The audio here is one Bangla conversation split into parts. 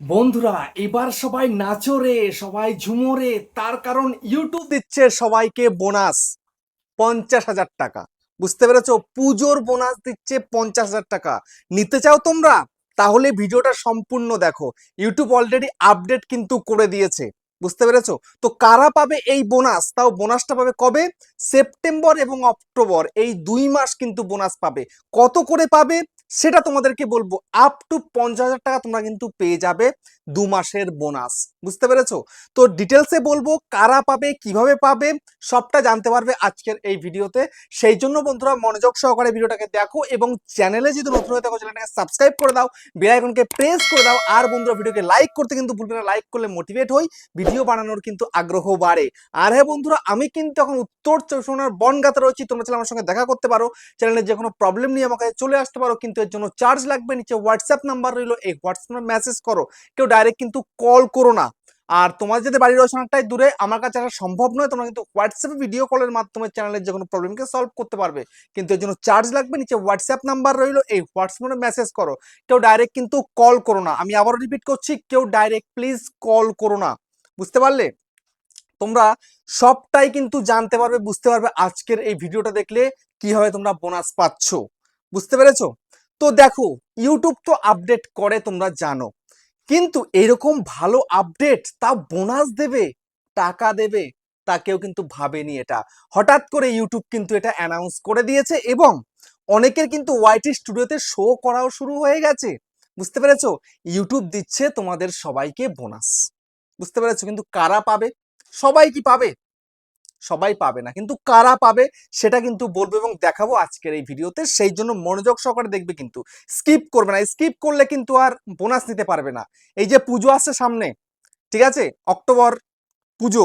বন্ধুরা, এবার সবাই নাচো রে সবাই ঝুমো রে তার কারণ ইউটিউব দিচ্ছে সবাইকে বোনাস, পঞ্চাশ হাজার টাকা। বুঝতে পেরেছ? পুজোর বোনাস দিচ্ছে পঞ্চাশ হাজার টাকা। নিতে চাও তোমরা? তাহলে ভিডিওটা সম্পূর্ণ দেখো। ইউটিউব অলরেডি আপডেট কিন্তু করে দিয়েছে। বুঝতে পেরেছ? তো কারা পাবে এই বোনাস? তাও বোনাসটা পাবে কবে? সেপ্টেম্বর এবং অক্টোবর। এই দুই মাস কিন্তু বোনাস পাবে। কত করে পাবে? সেটা তোমাদেরকে বলব আপ টু পঞ্চাশ হাজার টাকা তোমরা কিন্তু পেয়ে যাবে দু মাসের বোনাস বুঝতে পেরেছ? তো ডিটেলসে বলব কারা পাবে, কীভাবে পাবে, সবটা জানতে পারবে আজকের এই ভিডিওতে সেই জন্য বন্ধুরা মনোযোগ সহকারে ভিডিওটাকে দেখো এবং চ্যানেলে যদি নতুন হয়ে থাকো চ্যানেলটাকে সাবস্ক্রাইব করে দাও বেল আইকনকে প্রেস করে দাও, আর বন্ধুরা ভিডিওকে লাইক করতে কিন্তু ভুলবে না। লাইক করলে মোটিভেট হই ভিডিও বানানোর কিন্তু আগ্রহ বাড়ে। আর হ্যাঁ বন্ধুরা, আমি কিন্তু এখন উত্তর চব্বিশ পরগনার বনগাতে রয়েছি, তোমরা চাইলে আমার সঙ্গে দেখা করতে পারো। চ্যানেলের যে কোনো প্রবলেম নিয়ে আমাকে চলে আসতে পারো, কিন্তু এর জন্য চার্জ লাগবে, নিচে হোয়াটসঅ্যাপ নাম্বার রইল, এই হোয়াটসঅ্যাপ মেসেজ করো, কেউ ডাইরেক্ট কিন্তু কল করো না। আর তোমার যদি বাড়ির অনেকটাই দূরে, আমার কাছে আসা সম্ভব নয়, তোমরা কিন্তু হোয়াটসঅ্যাপে ভিডিও কলের মাধ্যমে চ্যানেলের যে কোনো প্রবলেমকে সলভ করতে পারবে। কিন্তু এর জন্য চার্জ লাগবে, নিচে হোয়াটসঅ্যাপ নাম্বার রইল, এই হোয়াটসঅ্যাপে মেসেজ করো। কেউ ডাইরেক্ট কিন্তু কল করো না। আমি আবারও রিপিট করছি, কেউ ডাইরেক্ট প্লিজ কল করো না। বুঝতে পারলে? তোমরা সবটাই কিন্তু জানতে পারবে, বুঝতে পারবে আজকের এই ভিডিওটা দেখলে কীভাবে তোমরা বোনাস পাচ্ছ। বুঝতে পেরেছ? তো দেখো ইউটিউব তো আপডেট করে, তোমরা জানো। কিন্তু এরকম ভালো আপডেট তা বোনাস দেবে, টাকা দেবে, তা কেউ কিন্তু ভাবেনি এটা। হঠাৎ করে ইউটিউব কিন্তু এটা অ্যানাউন্স করে দিয়েছে এবং অনেকের কিন্তু ওয়াইটি স্টুডিওতে শো করাও শুরু হয়ে গেছে। বুঝতে পেরেছ? ইউটিউব দিচ্ছে তোমাদের সবাইকে বোনাস বুঝতে পেরেছ? কিন্তু কারা পাবে? সবাই কি পাবে? সবাই পাবে না। কিন্তু কারা পাবে সেটা কিন্তু বলব এবং দেখাবো আজকের এই ভিডিওতে। সেই জন্য মনোযোগ সহকারে দেখবে কিন্তু। স্কিপ করবে না। স্কিপ করলে কিন্তু আর বোনাস নিতে পারবে না। এই যে পুজো আসছে সামনে, ঠিক আছে? অক্টোবর পুজো।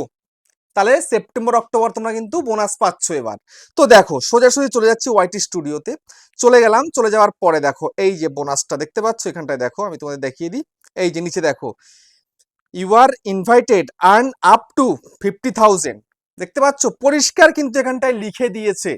তাহলে সেপ্টেম্বর, অক্টোবর তোমরা কিন্তু বোনাস পাচ্ছ এবার। তো দেখো, সোজাসুজি চলে যাচ্ছি ওয়াইটি স্টুডিওতে। চলে গেলাম, চলে যাওয়ার পরে দেখো, এই যে বোনাসটা দেখতে পাচ্ছ? এখানটায় দেখো, আমি তোমাদের দেখিয়ে দিই। এই যে নিচে দেখো you are invited earn up to fifty thousand দেখতে পাচ্ছ? পরিষ্কার কিন্তু এখানটায় লিখে দিয়েছে।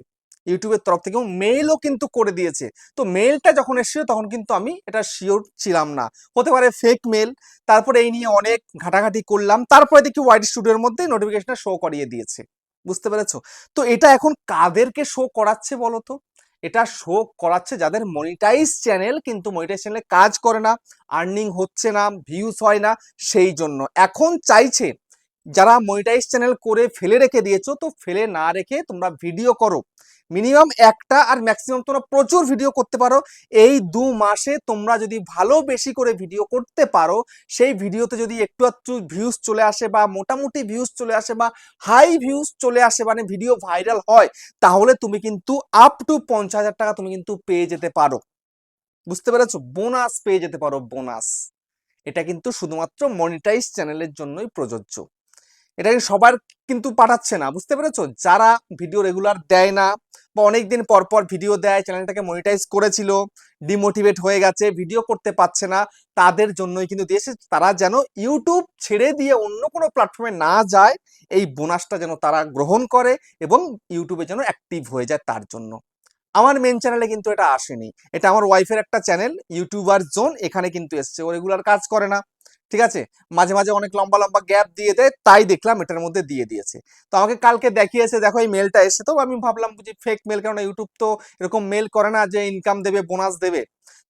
ইউটিউবের তরফ থেকে মেইলও কিন্তু করে দিয়েছে। তো মেইলটা যখন এসেছিল, তখন কিন্তু আমি এটা শিওর ছিলাম না। হতে পারে ফেক মেল তারপরে এই নিয়ে অনেক ঘাটাঘাটি করলাম। তারপরে দেখি ওয়াইড স্টুডিওর মধ্যে নোটিফিকেশনটা শো করিয়ে দিয়েছে। বুঝতে পেরেছ? তো এটা এখন কাদেরকে শো করাচ্ছে বলো তো? এটা শো করাচ্ছে যাদের মনিটাইজ চ্যানেল কিন্তু মনিটাইজ চ্যানেলে কাজ করে না আর্নিং হচ্ছে না ভিউজ হয় না, সেই জন্য। এখন চাইছে যারা মনিটাইজ চ্যানেল করে ফেলে রেখে দিয়েছ, তো ফেলে না রেখে তোমরা ভিডিও করো। মিনিমাম একটা আর ম্যাক্সিমাম তোমরা প্রচুর ভিডিও করতে পারো। এই দু মাসে তোমরা যদি ভালো বেশি করে ভিডিও করতে পারো, সেই ভিডিওতে যদি একটু একটু ভিউজ চলে আসে বা মোটামুটি ভিউজ চলে আসে বা হাই ভিউজ চলে আসে মানে ভিডিও ভাইরাল হয়, তাহলে তুমি কিন্তু আপ টু পঞ্চাশ হাজার টাকা তুমি কিন্তু পেয়ে যেতে পারো। বুঝতে পেরেছ? বোনাস পেয়ে যেতে পারো বোনাস এটা কিন্তু শুধুমাত্র মনিটাইজ চ্যানেলের জন্যই প্রযোজ্য। এটা কিন্তু সবার কিন্তু পাঠাচ্ছে না, বুঝতে পেরেছ? যারা ভিডিও রেগুলার দেয় না বা অনেকদিন পর পর ভিডিও দেয় চ্যানেলটাকে মনিটাইজ করেছিল ডিমোটিভেট হয়ে গেছে ভিডিও করতে পারছে না, তাদের জন্যই কিন্তু দিয়েছে। তারা যেন ইউটিউব ছেড়ে দিয়ে অন্য কোনো প্ল্যাটফর্মে না যায়, এই বোনাসটা যেন তারা গ্রহণ করে এবং ইউটিউবে যেন অ্যাক্টিভ হয়ে যায় তার জন্য। আমার মেন চ্যানেলে কিন্তু এটা আসেনি। এটা আমার ওয়াইফের একটা চ্যানেল ইউটিউবার জোন এখানে কিন্তু এসছে। ও রেগুলার কাজ করে না। ঠিক আছে? মাঝে মাঝে অনেক লম্বা লম্বা গ্যাপ দিয়ে দেয়, তাই দেখলাম এটার মধ্যে দিয়ে দিয়েছে। তো আমাকে কালকে দেখিয়েছে, দেখো এই মেলটা এসে তো আমি ভাবলাম যে ফেক মেল কারণ ইউটিউব তো এরকম মেল করে না যে ইনকাম দেবে বোনাস দেবে।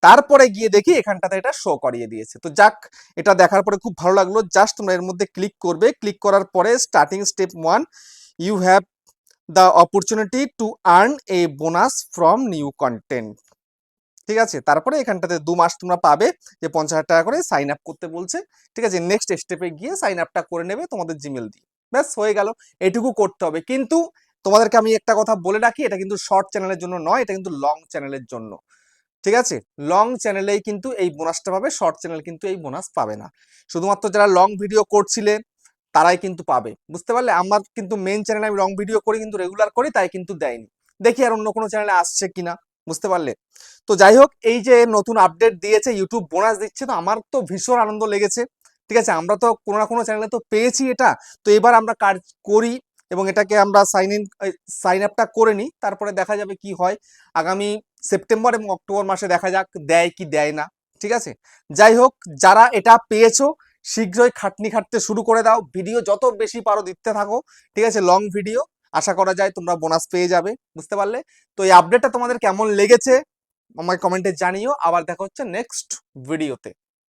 তারপরে গিয়ে দেখি এখানটাতে এটা শো করিয়ে দিয়েছে। তো যাক, এটা দেখার পরে খুব ভালো লাগল। জাস্ট তোমরা এর মধ্যে ক্লিক করবে। ক্লিক করার পরে starting step one you have the opportunity to earn a bonus from new content ঠিক আছে? তারপরে এখানটাতে দু মাস তোমরা পাবে যে পঞ্চাশ হাজার টাকা করে সাইন আপ করতে বলছে। ঠিক আছে? নেক্সট স্টেপে গিয়ে সাইন আপটা করে নেবে তোমাদের জিমেল দিয়ে। ব্যাস, হয়ে গেল। এটুকু করতে হবে। কিন্তু তোমাদেরকে আমি একটা কথা বলে রাখি, এটা কিন্তু শর্ট চ্যানেলের জন্য নয়, এটা কিন্তু লং চ্যানেলের জন্য। ঠিক আছে? লং চ্যানেলেই কিন্তু এই বোনাসটা পাবে শর্ট চ্যানেল কিন্তু এই বোনাস পাবে না। শুধুমাত্র যারা লং ভিডিও করছিলে, তারাই কিন্তু পাবে। বুঝতে পারলে? আমার কিন্তু মেন চ্যানেলে আমি লং ভিডিও করি, কিন্তু রেগুলার করি, তাই কিন্তু দেয়নি। দেখি আর অন্য কোনো চ্যানেলে আসছে কিনা। বুঝতে পারলে? তো যাই হোক এই যে নতুন আপডেট দিয়েছে ইউটিউব বোনাস দিচ্ছে, তো আমার তো ভীষণ আনন্দ লেগেছে। ঠিক আছে, আমরা তো কোনো না কোনো চ্যানেলে তো পেয়েছি এটা। তো এবার আমরা কাজ করি এবং এটাকে আমরা সাইন ইন সাইন আপটা করে নিই। তারপরে দেখা যাবে কি হয়। আগামী সেপ্টেম্বর এবং অক্টোবর মাসে দেখা যাক, দেয় কি দেয় না। ঠিক আছে? যাই হোক যারা এটা পেয়েছ, শীঘ্রই খাটনি খাটতে শুরু করে দাও। ভিডিও যত বেশি পারো দিতে থাকো। ঠিক আছে লং ভিডিও আশা করা যায় তোমরা বোনাস পেয়ে যাবে, বুঝতে পারলে? তো এই আপডেটটা তোমাদের কেমন লেগেছে? আমাকে কমেন্টে জানিও। আবার দেখা হচ্ছে নেক্সট ভিডিওতে